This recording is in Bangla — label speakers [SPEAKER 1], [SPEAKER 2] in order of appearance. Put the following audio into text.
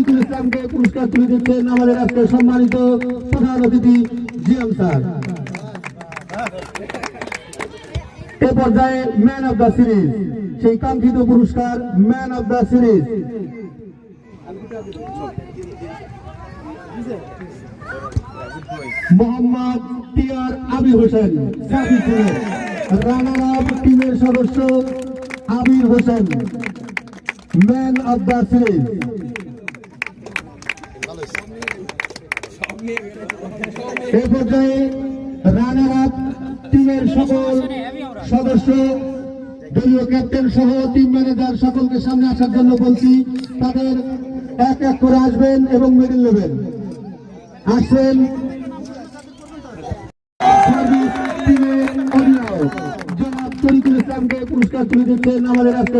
[SPEAKER 1] ইসলামকে পুরস্কার তুলে দিচ্ছেন আমাদের আজকে সম্মানিত প্রধান অতিথি জিএম স্যার। এ পর্যায়ে ম্যান অব দ্য সিরিজ, সেই কাঙ্ক্ষিত পুরস্কার man of the series. Mohammad Abir Hossain runner up টিমের সদস্য Abir Hossain. Man of the series এ পর্যায়ে রানার আপ টিমের সকল সদস্য, দলীয় ক্যাপ্টেন সহ টিম ম্যানেজার সকলকে সামনে আসার জন্য বলছি, তাদের এক এক করে আসবেন এবং মেডেল নেবেন। আসবেন পুরস্কার তুলে দিচ্ছেন আমাদের আজকে